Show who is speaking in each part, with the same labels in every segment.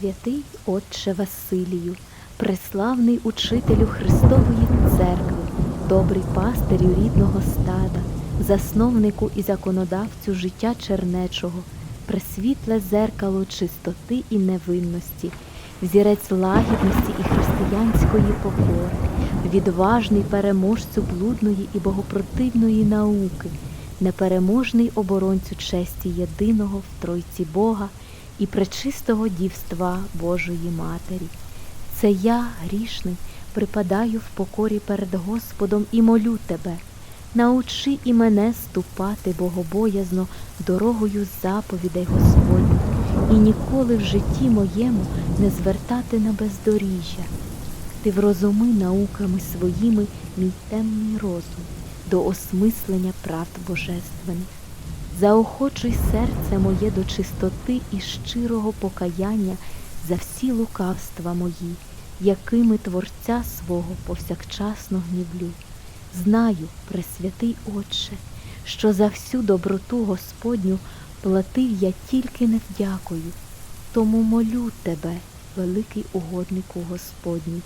Speaker 1: Святий Отче Василію, преславний учителю Христової Церкви, добрий пастирю рідного стада, засновнику і законодавцю життя чернечого, пресвітле зеркало чистоти і невинності, взірець лагідності і християнської покори, відважний переможцю блудної і богопротивної науки, непереможний оборонцю честі єдиного в Тройці Бога і пречистого дівства Божої Матері. Це я, грішний, припадаю в покорі перед Господом і молю тебе. Научи і мене ступати богобоязно дорогою заповідей Господніх, і ніколи в житті моєму не звертати на бездоріжжя. Ти врозуми науками своїми мій темний розум до осмислення правд божественних. Заохочуй серце моє до чистоти і щирого покаяння за всі лукавства мої, якими Творця свого повсякчасно гнівлю. Знаю, Пресвятий Отче, що за всю доброту Господню платив я тільки невдякою. Тому молю тебе, великий угоднику Господній,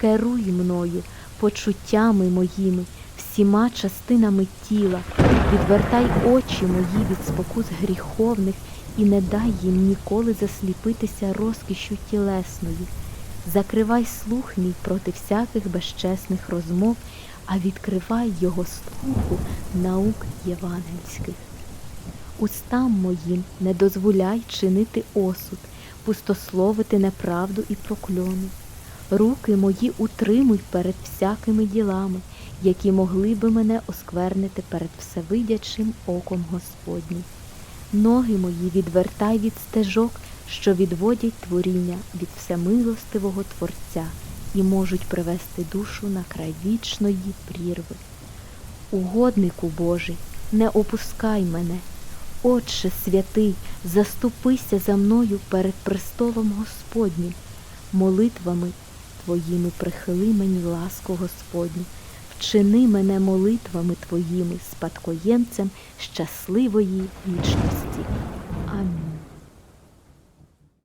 Speaker 1: керуй мною, почуттями моїми, всіма частинами тіла, відвертай очі мої від спокус гріховних і не дай їм ніколи засліпитися розкішю тілесною. Закривай слух мій проти всяких безчесних розмов, а відкривай його слуху наук євангельських. Устам моїм не дозволяй чинити осуд, пустословити неправду і прокльони. Руки мої утримуй перед всякими ділами, які могли би мене осквернити перед всевидячим оком Господнім. Ноги мої відвертай від стежок, що відводять творіння від всемилостивого Творця і можуть привести душу на край вічної прірви. Угоднику Божий, не опускай мене. Отче святий, заступися за мною перед престолом Господнім, молитвами Твоїми прихили мені ласку Господню, вчини мене молитвами твоїми, спадкоємцем щасливої вічності. Амінь.